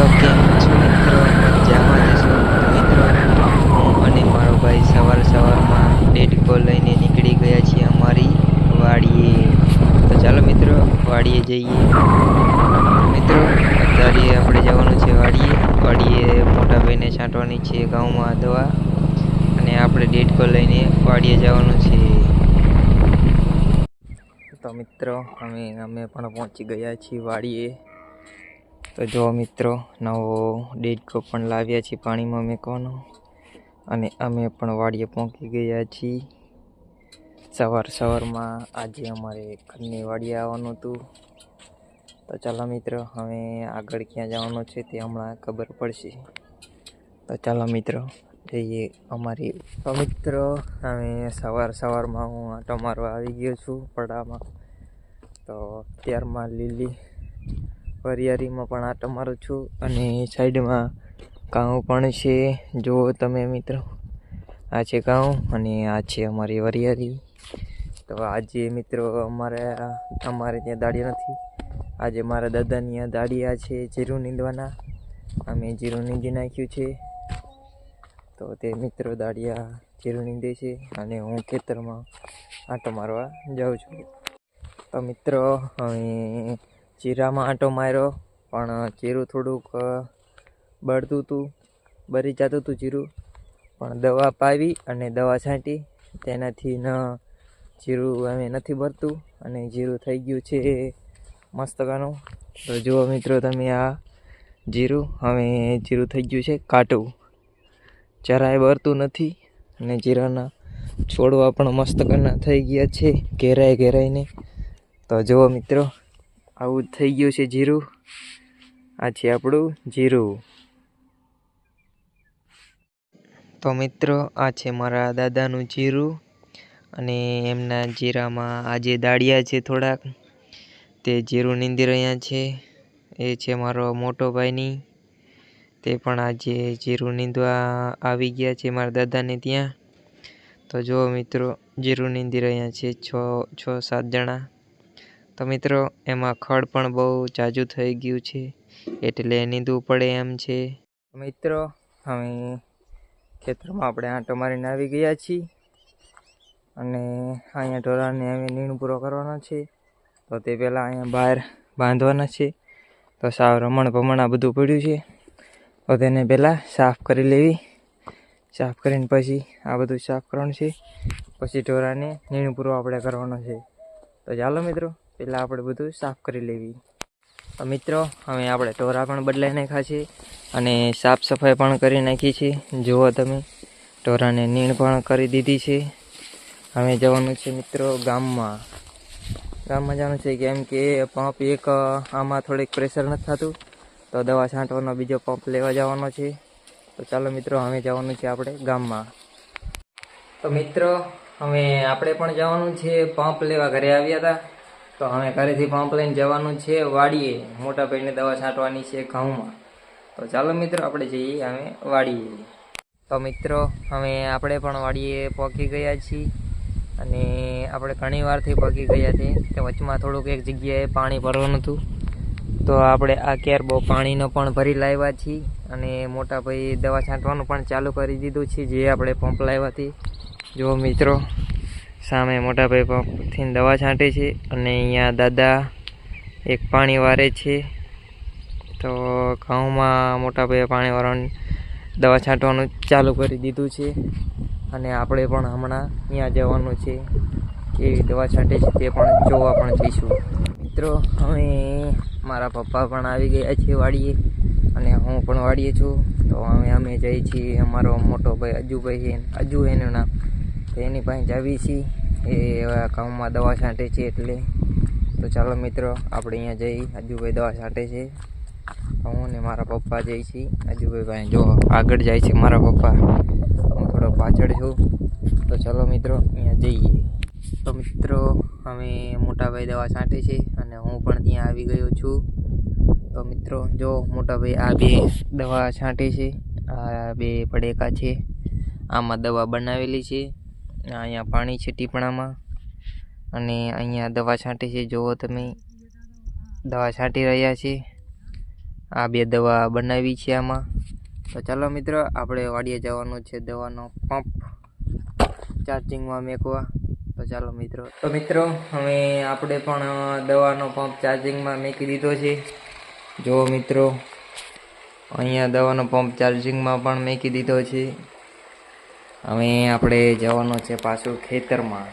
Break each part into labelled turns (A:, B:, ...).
A: તો કેમ છો મિત્રો? મજામાં જશો મિત્રો, હું અને મારો ભાઈ સવાર સવારમાં ડેડકો લઈને નીકળી ગયા છીએ અમારી વાડીએ. તો ચાલો મિત્રો, વાડીએ જઈએ. મિત્રો, અત્યારે આપણે જવાનું છે વાડીએ. વાડીએ મોટા ભાઈને છાંટવાની છે ઘઉંમાં દવા. અને આપણે ડેડકો લઈને વાડીએ જવાનું છે. તો મિત્રો, અમે અમે પણ પહોંચી ગયા છીએ વાડીએ. તો જો મિત્રો, નવો ડેડકો પણ લાવ્યા છીએ પાણીમાં મેકવાનો. અને અમે પણ વાડીએ પહોંચી ગયા છીએ. સવાર સવારમાં આજે અમારે ઘરની વાડીએ આવવાનું હતું. તો ચાલો મિત્રો, હવે આગળ ક્યાં જવાનું છે તે હમણાં ખબર પડશે. તો ચાલો મિત્રો, જઈએ અમારી. તો મિત્રો, હવે સવાર સવારમાં હું આટો મારવા આવી ગયો છું પડામાં. તો ત્યારમાં લીલી વરિયાળીમાં પણ આટો મારું છું અને સાઈડમાં કાઉ પણ છે. જુઓ તમે મિત્રો, આ છે ઘઉં અને આ છે અમારી વરિયાળી તો આજે મિત્રો, અમારે અમારે ત્યાં દાડિયા નથી. આજે મારા દાદાની આ દાડિયા છે જીરું નીંદવાના. અમે જીરું નીંદી નાખ્યું છે. તો તે મિત્રો દાડિયા જીરું નીંદે છે અને હું ખેતરમાં આંટો મારવા જાઉં છું. તો મિત્રો હવે જીરામાં આંટો માર્યો, પણ જીરું થોડુંક બળતું હતું બળી જતું હતું જીરું. પણ દવા પાવી અને દવા છાંટી, તેનાથી ન, જીરું હવે નથી ભરતું અને જીરું થઈ ગયું છે મસ્તકાનું તો જુઓ મિત્રો તમે આ જીરું, હવે જીરું થઈ ગયું છે કાટું જરાય ભરતું નથી અને જીરાના છોડવા પણ મસ્ત કરના થઈ ગયા છે ઘેરાય ઘેરાઈને. તો જુઓ મિત્રો આવું થઈ ગયું છે જીરું. આ છે આપણું જીરું. તો મિત્રો, આ છે મારા દાદાનું જીરું અને એમના જીરામાં આજે દાળિયા છે થોડાક. તે જીરું નીંદી રહ્યા છે. એ છે મારો મોટો ભાઈની. તે પણ આજે જીરું નીંદવા આવી ગયા છે મારા દાદાને ત્યાં. તો જુઓ મિત્રો, જીરું નીંદી રહ્યા છે છ છ, સાત જણા. તો મિત્રો, એમાં ખડ પણ બહુ જાજુ થઈ ગયું છે, એટલે નીંદવું પડે એમ છે. મિત્રો, હવે ખેતરમાં આપણે આંટો મારીને આવી ગયા છીએ, અને અહીંયા ઢોરાને હવે નીણ પૂરો કરવાનો છે, તો તે પહેલાં અહીંયા બહાર બાંધવાના છે, તો સાવ રમણ ભમણ આ બધું પડ્યું છે, તો તેને પહેલાં સાફ કરી લેવી. સાફ કરીને પછી આ બધું સાફ કરવાનું છે, પછી ઢોરાને નીણ પૂરો આપણે કરવાનો છે. તો ચાલો મિત્રો પહેલાં આપણે બધું સાફ કરી લેવી. મિત્રો, હવે આપણે ટોરા પણ બદલાઈ નાખ્યા છે અને સાફ સફાઈ પણ કરી નાખી છે. જુઓ તમે ટોરાને નીણ પણ કરી દીધી છે. હવે જવાનું છે મિત્રો ગામમાં. ગામમાં જવાનું છે કેમ કે પંપ એક, આમાં થોડીક પ્રેશર નથી થતું. તો દવા છાંટવાનો બીજો પંપ લેવા જવાનો છે. તો ચાલો મિત્રો, હવે જવાનું છે આપણે ગામમાં. તો મિત્રો, હવે આપણે પણ જવાનું છે. પંપ લેવા ઘરે આવ્યા હતા. તો હવે ઘરેથી પંપ લઈને જવાનું છે, વાડીએ. મોટા ભાઈને દવા છાંટવાની છે ઘઉંમાં. તો ચાલો મિત્રો, આપણે જઈએ અમે વાડીએ. તો મિત્રો, હવે આપણે પણ વાડીએ પહોંચી ગયા છીએ અને આપણે ઘણી વારથી પહોંચી ગયા છે તે વચમાં થોડુંક એક જગ્યાએ પાણી ભરવાનું હતું. તો આપણે આ કેર બહુ પાણીનો પણ ભરી લાવ્યા છીએ અને મોટા ભાઈ દવા છાંટવાનું પણ ચાલુ કરી દીધું છે, જે આપણે પંપ લાવ્યાથી જુઓ મિત્રો સામે મોટા ભાઈ પંપથી દવા છાંટે છે અને અહીંયા દાદા એક પાણી વારે છે. તો ઘઉંમાં મોટા ભાઈએ પાણી વારવાનું દવા છાંટવાનું ચાલુ કરી દીધું છે અને આપણે પણ હમણાં અહીંયા જવાનું છે કેવી દવા છાંટે છે તે પણ જોવા પણ જઈશું. મિત્રો હવે મારા પપ્પા પણ આવી ગયા છે વાડીએ અને હું પણ વાડીએ છું. તો અમે અમે જઈએ છીએ અમારો મોટો ભાઈ અજુભાઈ છે. અજુ એનું નામ તો એની પાસે જાવી છીએ એ ઘઉંમાં દવા છાંટે છે એટલે. તો ચાલો મિત્રો, આપણે અહીંયા જઈ અજુભાઈ દવા છાંટે છે. હું ને મારા પપ્પા જઈ છીએ. અજુભાઈ પાસે જો આગળ જાય છે મારા પપ્પા. હું થોડો પાછળ છું. તો ચાલો મિત્રો, અહીંયા જઈએ. તો મિત્રો, અમે મોટાભાઈ દવા છાંટે છે અને હું પણ ત્યાં આવી ગયો છું. તો મિત્રો, જો મોટાભાઈ આ બે દવા છાંટે છે. આ બે પડેકા છે. આમાં દવા બનાવેલી છે. અહીંયા પાણી છે ટીપણામાં. અને અહીંયા દવા છાંટી છે. જુઓ તમે. દવા છાંટી રહ્યા છે. આ બે દવા બનાવી છે આમાં. તો ચાલો મિત્રો, આપણે વાડીએ જવાનું છે દવાનો પંપ. ચાર્જિંગમાં મેકવા. તો ચાલો મિત્રો. તો મિત્રો, હવે આપણે પણ દવાનો પંપ ચાર્જિંગમાં મેકી દીધો છે. જો મિત્રો, અહીંયા દવાનો પંપ ચાર્જિંગમાં પણ મેકી દીધો છે. હવે આપણે જવાનો છે પાછું ખેતરમાં.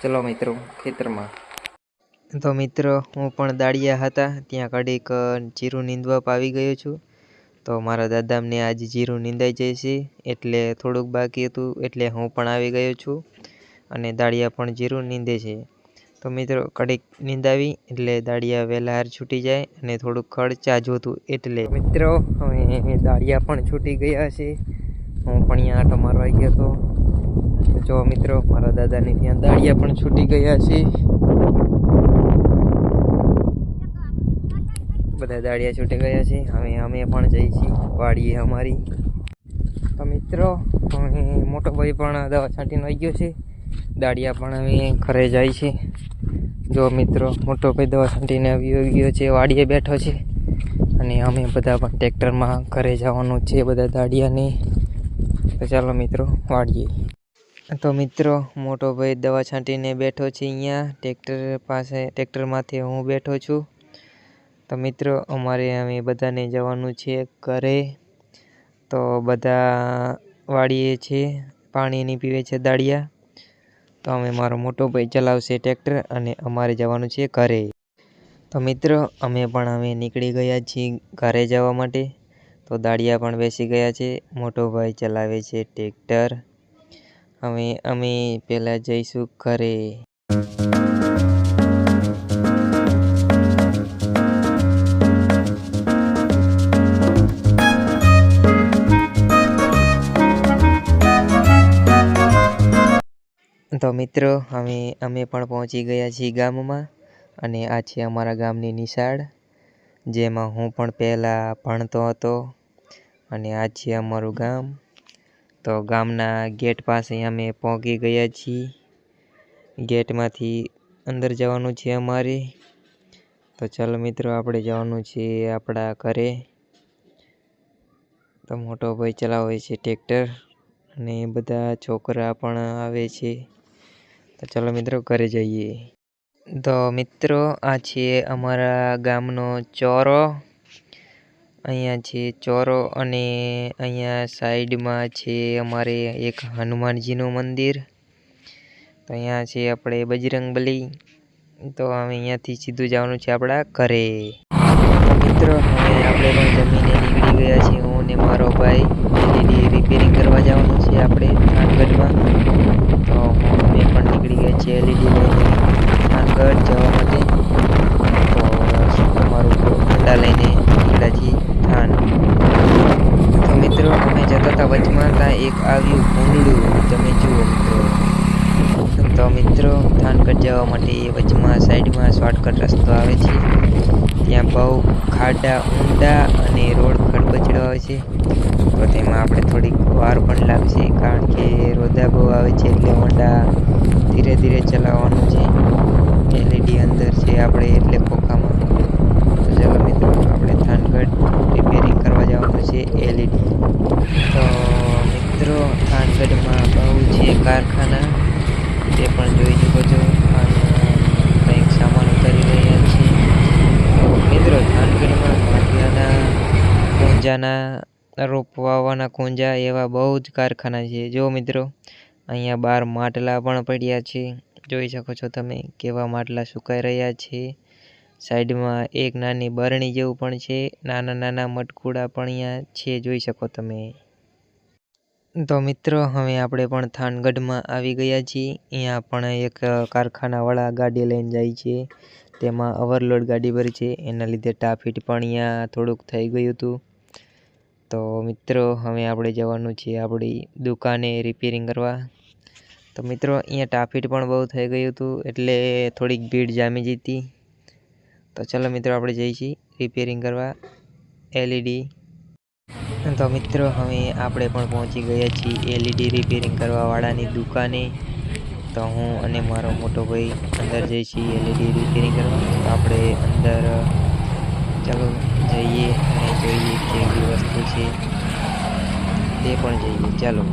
A: ચલો મિત્રો ખેતરમાં. તો મિત્રો હું પણ દાડિયા હતા ત્યાં કડીક જીરું નીંદવા આવી ગયો છું. તો મારા દાદામને આજે જીરું નીંદાઈ જાય છે એટલે થોડુંક બાકી હતું એટલે હું પણ આવી ગયો છું અને દાડિયા પણ જીરું નીંદે છે. તો મિત્રો કડીક નીંદાવી એટલે દાડિયા વહેલા હાર છૂટી જાય અને થોડુંક ખડ ચાજુ હતું એટલે. મિત્રો હવે દાડિયા પણ છૂટી ગયા છે. હું પણ અહીંયા આટો મારવા ગયો હતો જો મિત્રો, મારા દાદાની ત્યાં દાડિયા પણ છૂટી ગયા છે. બધા દાડિયા છૂટી ગયા છે. હવે અમે પણ જઈ છીએ, વાડીએ અમારી. તો મિત્રો હવે મોટો ભાઈ પણ દવા છાંટીને આવી ગયો છે. દાડિયા પણ હવે ઘરે જાય છે. જો મિત્રો, મોટો ભાઈ દવા છાંટીને આવી ગયો છે, વાડીએ બેઠો છે. અને અમે બધા પણ ટ્રેક્ટરમાં ઘરે જવાનું છે, બધા દાડિયાને. તો ચાલો મિત્રો વાડીએ તો મિત્રો, મોટો ભાઈ દવા છાંટીને બેઠો છે અહીંયા. ટ્રેક્ટર પાસે, ટ્રેક્ટરમાંથી હું બેઠો છું. તો મિત્રો, અમારે અમે બધાને જવાનું છે ઘરે. તો બધા વાળીએ છીએ પાણીની પીવે છે દાળિયા. તો અમે મારો મોટો ભાઈ ચલાવશે ટ્રેક્ટર અને અમારે જવાનું છે ઘરે. તો મિત્રો, અમે પણ હવે નીકળી ગયા છીએ ઘરે જવા માટે. તો દાળિયા પણ બેસી ગયા છે. મોટો ભાઈ ચલાવે છે ટ્રેક્ટર. હવે અમે પહેલાં જઈશું ઘરે. તો મિત્રો, અમે અમે પણ પહોંચી ગયા છીએ ગામમાં અને આ છે અમારા ગામની નિશાળ. જેમાં હું પણ પહેલાં ભણતો હતો અને આ છે અમારું ગામ. તો ગામના ગેટ પાસે અમે પહોંચી ગયા છીએ. ગેટમાંથી અંદર જવાનું છે અમારે. તો ચાલો મિત્રો, આપણે જવાનું છે આપણા ઘરે. તો મોટો ભાઈ ચલાવે છે ટ્રેક્ટર અને બધા છોકરા પણ આવે છે. તો ચાલો મિત્રો, ઘરે જઈએ. તો મિત્રો, આ છે અમારા ગામનો ચોરો. અહીંયા છે ચોરો અને અહીંયા સાઈડમાં છે અમારે એક હનુમાનજીનું મંદિર. તો અહીંયા છે આપણે બજરંગબલી. તો હવે અહીંયાથી સીધું જવાનું છે આપણા ઘરે તો મિત્રો હવે આપણે પણ જમીને નીકળી ગયા છીએ હું ને મારો ભાઈ એલઈડી રિપેરિંગ કરવા જવાનું છે આપણે થાનગઢમાં તો હું અમે પણ નીકળી ગયા છીએ એલઈડી લઈને થાનગઢ જવા માટે તો અમારું હોન્ડા લઈને નીકળ્યા છીએ થાન તો મિત્રો અમે જતા હતા વચમાં ત્યાં એક આવ્યું ભૂંડલું તમે જુઓ મિત્રો તો મિત્રો થાનગઢ જવા માટે વચમાં સાઈડમાં શોર્ટકટ રસ્તો આવે છે. ત્યાં બહુ ખાડા, ઊંડા અને રોડ ખડબચડો આવે છે. તો તેમાં આપણે થોડીક વાર પણ લાગશે કારણ કે રોદા બહુ આવે છે એટલે હોન્ડા ધીરે ધીરે ચલાવવાનું છે. એલઈડી અંદર છે આપણે એટલે ખોખામાં. તો ચાલો મિત્રો, આપણે થાનગઢ રિપેરિંગ કરવા જવાનું છે એલઈડી તો મિત્રો, થાનગઢમાં બહુ છે કારખાના. તે પણ જોઈ શકો છો. અને કંઈક સામાન ઉતારી રહ્યા છે. મિત્રો થાનગઢમાં માટલાના કુંજાના રોપ વાવવાના કુંજા એવા બહુ જ કારખાના છે. જો મિત્રો, અહીંયા બાર માટલા પણ પડ્યા છે. જોઈ શકો છો તમે કેવા માટલા સુકાઈ રહ્યા છે. સાઈડમાં એક નાની બરણી જેવું પણ છે. નાના નાના મટકુડા પણ અહીંયા છે. જોઈ શકો તમે. તો મિત્રો, હવે આપણે પણ થાનગઢમાં આવી ગયા છીએ. અહીંયા પણ એક કારખાનાવાળા ગાડી લઈને જાય છે. તેમાં ઓવરલોડ ગાડી ભરી છે. એના લીધે ટ્રાફિક પણ અહીંયા થોડુંક થઈ ગયું હતું. તો મિત્રો, હવે આપણે જવાનું છે આપણી દુકાને રિપેરિંગ કરવા. તો મિત્રો, અહીંયા ટ્રાફિક પણ બહુ થઈ ગયું હતું, એટલે થોડીક ભીડ જામી જતી. તો ચાલો મિત્રો, આપણે જઈએ છીએ રિપેરિંગ કરવા. એલઈડી તો મિત્રો, હવે આપણે પણ પહોંચી ગયા છીએ એલઈડી રિપેરિંગ કરવાવાળાની દુકાને. તો હું અને મારો મોટો ભાઈ અંદર જઈએ છીએ એલઈડી રિપેરિંગ કરવા. તો આપણે અંદર, ચાલો જઈએ અને જોઈએ કેવી વસ્તુ છે. તે પણ જઈએ, ચાલો.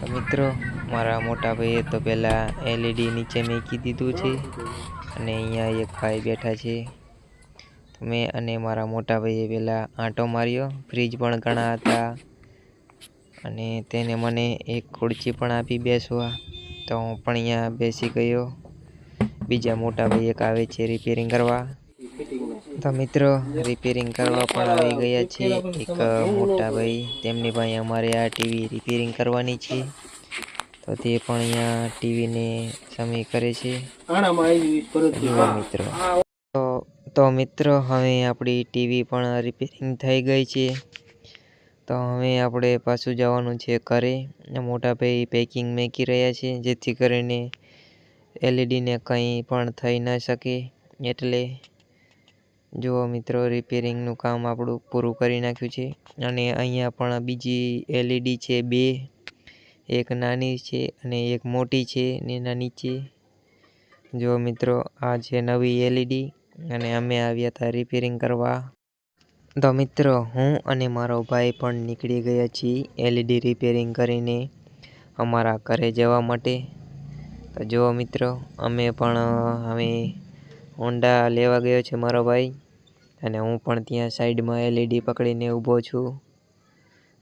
A: તો મિત્રો, મારા મોટા ભાઈએ તો પહેલાં એલઈડી નીચે મેં કીધું છે અને અહીંયા એક ભાઈ બેઠા છે. મેં અને મારા મોટા ભાઈએ પહેલાં આંટો માર્યો. ફ્રીજ પણ ઘણા હતા અને તેને મને એક ખુરચી પણ આપી બેસવા. તો હું પણ અહીંયા બેસી ગયો. બીજા મોટા ભાઈ એક આવે છે રિપેરિંગ કરવા. તો મિત્રો રિપેરિંગ કરવા પણ આવી ગયા છે એક મોટા ભાઈ તેમની પાસે અમારે આ ટીવી રિપેરિંગ કરવાની છે. તો તે પણ અહીંયા ટીવીને સમી કરે છે. મિત્રો. તો તો મિત્રો, હવે આપણી ટીવી પણ રિપેરિંગ થઈ ગઈ છે. તો હવે આપણે પાછું જવાનું છે ઘરે મોટા ભાઈ પેકિંગ મેકી રહ્યા છે, જેથી કરીને એલઈડીને કંઈ પણ થઈ ન શકે. એટલે જુઓ મિત્રો રિપેરિંગનું કામ આપણું પૂરું કરી નાખ્યું છે. અને અહીંયા પણ બીજી એલઈડી છે બે, એક નાની છે અને એક મોટી છે ને એના નીચે. જુઓ મિત્રો, આ છે નવી એલઈડી અને અમે આવ્યા હતા રિપેરિંગ કરવા. તો મિત્રો, હું અને મારો ભાઈ પણ નીકળી ગયા છીએ એલઈડી રિપેરિંગ કરીને અમારા ઘરે જવા માટે. તો જુઓ મિત્રો, અમે પણ હવે હોન્ડા લેવા ગયો છે મારો ભાઈ અને હું પણ ત્યાં સાઈડમાં એલઈડી પકડીને ઊભો છું.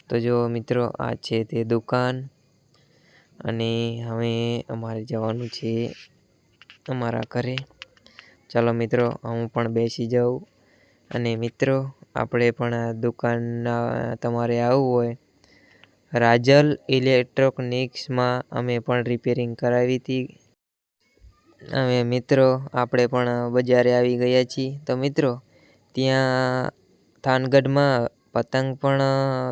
A: તો જુઓ મિત્રો, આ છે તે દુકાન અને હવે અમારે જવાનું છે અમારા ઘરે. ચાલો મિત્રો, હું પણ બેસી જાઉં. અને મિત્રો, આપણે પણ આ દુકાનના તમારે આવવું હોય. રાજલ ઇલેક્ટ્રોનિક્સમાં અમે પણ રિપેરિંગ કરાવી હતી. અમે મિત્રો, આપણે પણ બજારે આવી ગયા છીએ. તો મિત્રો, ત્યાં થાનગઢમાં પતંગ પણ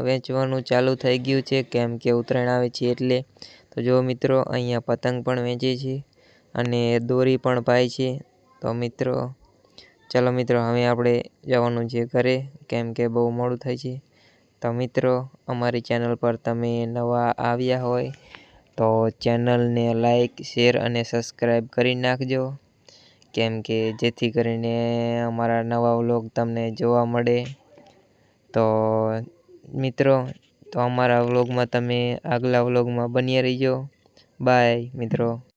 A: વેચવાનું ચાલુ થઈ ગયું છે. કેમ કે ઉત્તરાયણ આવે છે એટલે. તો જો મિત્રો, અહીંયા પતંગ પણ વેચે છે. અને દોરી પણ પાય છે. તો મિત્રો, ચાલો મિત્રો, હવે આપણે જવાનું છે ઘરે, કેમ કે બહુ મોડું થાય છે. તો મિત્રો, અમારી ચેનલ પર તમે નવા આવ્યા હોય, તો ચેનલને લાઈક, શેર અને સબસ્ક્રાઈબ કરી નાખજો. કેમ કે જેથી કરીને અમારા નવા વ્લોગ તમને જોવા મળે. તો મિત્રો, તો અમારા વ્લોગમાં તમે આગલા વ્લોગમાં બન્યા રહીજો. બાય મિત્રો.